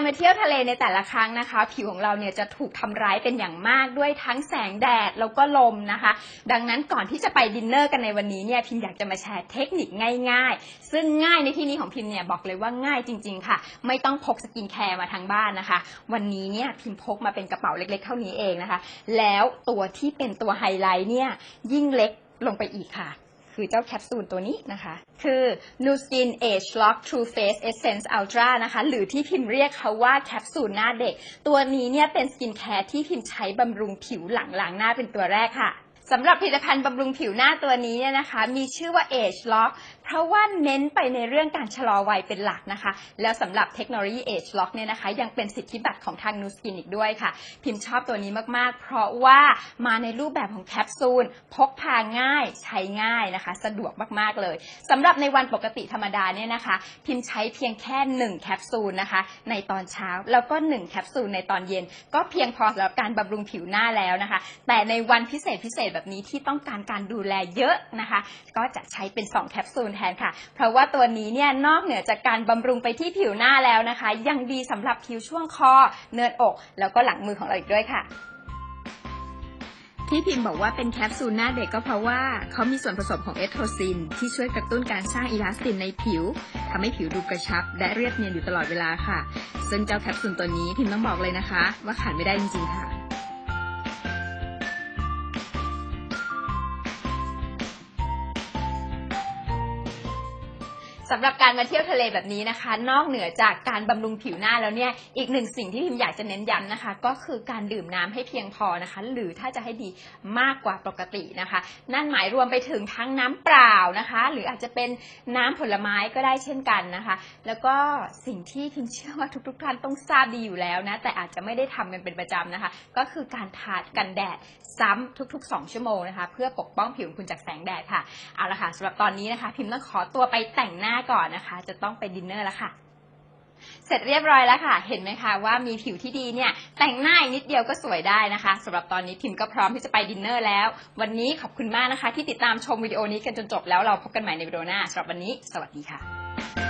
การมาเที่ยวทะเลในแต่ละครั้งนะคะ ผิวของเราเนี่ยจะถูกทำร้ายเป็นอย่างมากด้วยทั้งแสงแดดแล้วก็ลมนะคะ ดังนั้นก่อนที่จะไปดินเนอร์กันในวันนี้เนี่ยพิมอยากจะมาแชร์เทคนิคง่ายๆ ซึ่งง่ายในที่นี้ของพิมเนี่ยบอกเลยว่าง่ายจริง ๆ ค่ะ ไม่ต้องพกสกินแคร์มาทางบ้านนะคะ วันนี้เนี่ยพิมพกมาเป็นกระเป๋าเล็ก ๆ เท่านี้เองนะคะ แล้วตัวที่เป็นตัวไฮไลท์เนี่ยยิ่งเล็กลงไปอีกค่ะ คือเจ้าแคปซูลตัวนี้นะคะ คือ Nucin Age Lock True Face Essence Ultra นะคะ หรือที่พิมพ์เรียกเขาว่าแคปซูลหน้าเด็ก ตัวนี้เนี่ยเป็นสกินแคร์ที่พิมพ์ใช้บำรุงผิวหลังล้างหน้าเป็นตัวแรกค่ะสำหรับผลิตภัณฑ์บำรุงผิวหน้าตัวนี้เนี่ยนะคะ มีชื่อว่า Age Lock เพราะว่าเน้นไปในเรื่องการชะลอวัยเป็นหลักนะคะ แล้วสำหรับเทคโนโลยี Age Lock เนี่ยนะคะ ยังเป็นสิทธิบัตรของทาง Nu Skin อีกด้วยค่ะ พิมพ์ชอบตัวนี้มากๆ เพราะว่ามาในรูปแบบของแคปซูล พกพาง่ายใช้ง่ายนะคะ สะดวกมากๆเลยสำหรับในวันปกติธรรมดาเนี่ยนะคะ พิมพ์ใช้เพียงแค่ 1 แคปซูลนะคะ ในตอนเช้าแล้วก็ 1 แคปซูลในตอนเย็น ก็เพียงพอสำหรับการบำรุงผิวหน้าแล้วนะคะ แต่ในวันพิเศษพิเศษแบบนี้ที่ต้องการการดูแลเยอะนะคะ ก็จะใช้เป็น 2 แคปซูลทนค่ะ เพราะว่าตัวนี้เนี่ยนอกเหนือจากการบำรุงไปที่ผิวหน้าแล้วนะคะ ยังดีสำหรับผิวช่วงคอ เนินอก แล้วก็หลังมือของเราอีกด้วยค่ะที่พิมพ์บอกว่าเป็นแคปซูลหน้าเด็กก็เพราะว่าเขามีส่วนผสมของเอสโทรซิน ที่ช่วยกระตุ้นการสร้างอีลาสตินในผิวทำให้ผิวดูกระชับ และเรียบเนียนอยู่ตลอดเวลาค่ะ ซึ่งเจ้าแคปซูลตัวนี้พิมพ์ต้องบอกเลยนะคะ ว่าขาดไม่ได้จริงๆค่ะ สำหรับการมาเที่ยวทะเลแบบนี้นะคะ นอกเหนือจากการบำรุงผิวหน้าแล้วเนี่ยอีกหนึ่งสิ่งที่พิมอยากจะเน้นย้ำนะคะ ก็คือการดื่มน้ำให้เพียงพอนะคะ หรือถ้าจะให้ดีมากกว่าปกตินะคะ นั่นหมายรวมไปถึงทั้งน้ำเปล่านะคะ หรืออาจจะเป็นน้ำผลไม้ก็ได้เช่นกันนะคะ แล้วก็สิ่งที่พิมเชื่อว่าทุกๆท่านต้องทราบดีอยู่แล้วนะแต่อาจจะไม่ได้ทำกันเป็นประจำนะคะ ก็คือการทากันแดดซ้ำทุก ๆ 2 ชั่วโมงนะคะ เพื่อปกป้องผิวคุณจากแสงแดดค่ะเอาละค่ะสำหรับตอนนี้นะคะ พิมต้องขอตัวไปแต่งหน้าก่อนนะคะ จะต้องไปดินเนอร์แล้วค่ะ เสร็จเรียบร้อยแล้วค่ะ เห็นไหมคะว่ามีผิวที่ดีเนี่ยแต่งหน้าอีกนิดเดียวก็สวยได้นะคะสำหรับตอนนี้พิมก็พร้อมที่จะไปดินเนอร์แล้ว วันนี้ขอบคุณมากนะคะ ที่ติดตามชมวิดีโอนี้กันจนจบแล้วเราพบกันใหม่ในวิดีโอหน้าสำหรับวันนี้ สวัสดีค่ะ